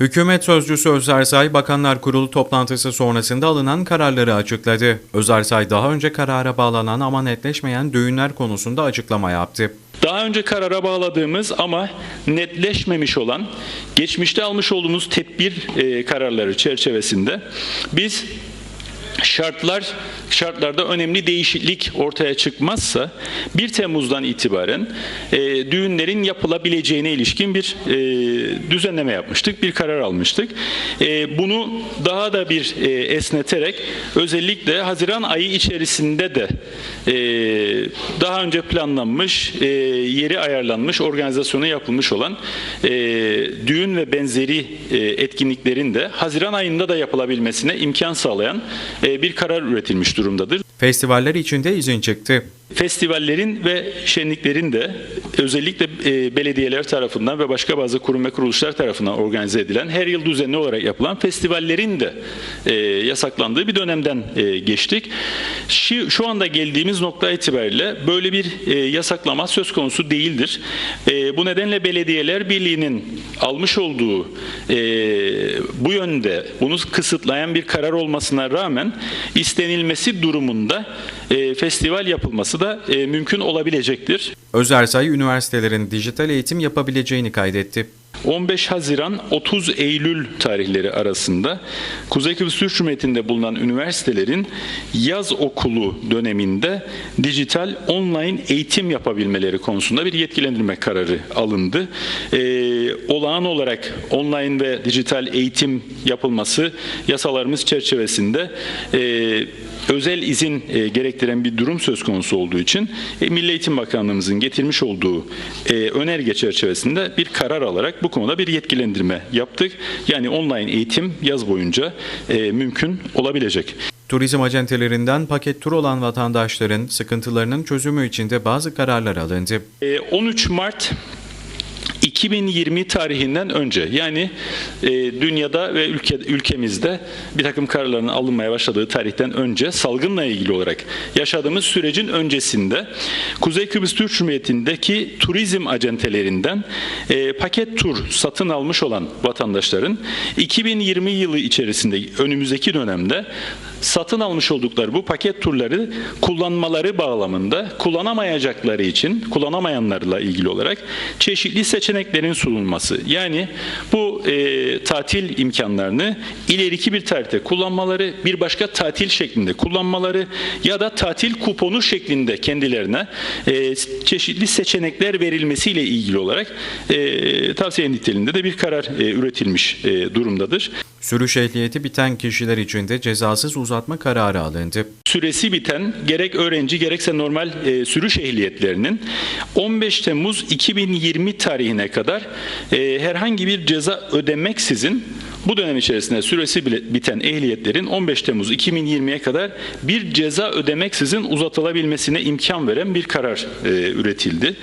Hükümet sözcüsü Özersay, Bakanlar Kurulu toplantısı sonrasında alınan kararları açıkladı. Özersay daha önce karara bağlanan ama netleşmeyen düğünler konusunda açıklama yaptı. Daha önce karara bağladığımız ama netleşmemiş olan geçmişte almış olduğumuz tedbir e, kararları çerçevesinde biz şartlar şartlarda önemli değişiklik ortaya çıkmazsa 1 Temmuz'dan itibaren e, düğünlerin yapılabileceğine ilişkin bir e, düzenleme yapmıştık, bir karar almıştık. E, bunu daha da bir e, esneterek özellikle Haziran ayı içerisinde de e, daha önce planlanmış, e, yeri ayarlanmış, organizasyonu yapılmış olan e, düğün ve benzeri e, etkinliklerin de Haziran ayında da yapılabilmesine imkan sağlayan e, bir karar üretilmiş durumdadır. Festivaller için de izin çıktı. Festivallerin ve şenliklerin de özellikle e, belediyeler tarafından ve başka bazı kurum ve kuruluşlar tarafından organize edilen her yıl düzenli olarak yapılan festivallerin de e, yasaklandığı bir dönemden e, geçtik. Şu, anda geldiğimiz nokta itibariyle böyle bir yasaklama söz konusu değildir. Bu nedenle Belediyeler Birliği'nin almış olduğu e, bu yönde bunu kısıtlayan bir karar olmasına rağmen istenilmesi durumunda e, festival yapılması da e, mümkün olabilecektir. Özersay, üniversitelerin dijital eğitim yapabileceğini kaydetti. 15 Haziran 30 Eylül tarihleri arasında Kuzey Kıbrıs Türk Cumhuriyeti'nde bulunan üniversitelerin yaz okulu döneminde dijital online eğitim yapabilmeleri konusunda bir yetkilendirme kararı alındı. Ee, olağan olarak online ve dijital eğitim yapılması yasalarımız çerçevesinde e, özel izin e, gerektiren bir durum söz konusu olduğu için e, Milli Eğitim Bakanlığımızın getirmiş olduğu e, önerge çerçevesinde bir karar alarak bu konuda bir yetkilendirme yaptık. Yani online eğitim yaz boyunca e, mümkün olabilecek. Turizm acentelerinden paket tur olan vatandaşların sıkıntılarının çözümü için de bazı kararlar alındı. E, 13 Mart 2020 tarihinden önce yani e, dünyada ve ülke, ülkemizde bir takım kararların alınmaya başladığı tarihten önce salgınla ilgili olarak yaşadığımız sürecin öncesinde Kuzey Kıbrıs Türk Cumhuriyeti'ndeki turizm acentelerinden e, paket tur satın almış olan vatandaşların 2020 yılı içerisinde önümüzdeki dönemde satın almış oldukları bu paket turları kullanmaları bağlamında kullanamayacakları için kullanamayanlarla ilgili olarak çeşitli seçeneklerin sunulması. Yani bu e, tatil imkanlarını ileriki bir tarihte kullanmaları, bir başka tatil şeklinde kullanmaları ya da tatil kuponu şeklinde kendilerine e, çeşitli seçenekler verilmesiyle ilgili olarak e, tavsiye niteliğinde de bir karar e, üretilmiş e, durumdadır. Sürüş ehliyeti biten kişiler için de cezasız uzatma kararı alındı. süresi biten gerek öğrenci gerekse normal e, sürüş ehliyetlerinin 15 Temmuz 2020 tarihine kadar e, herhangi bir ceza ödemeksizin bu dönem içerisinde süresi bile- biten ehliyetlerin 15 Temmuz 2020'ye kadar bir ceza ödemeksizin uzatılabilmesine imkan veren bir karar e, üretildi.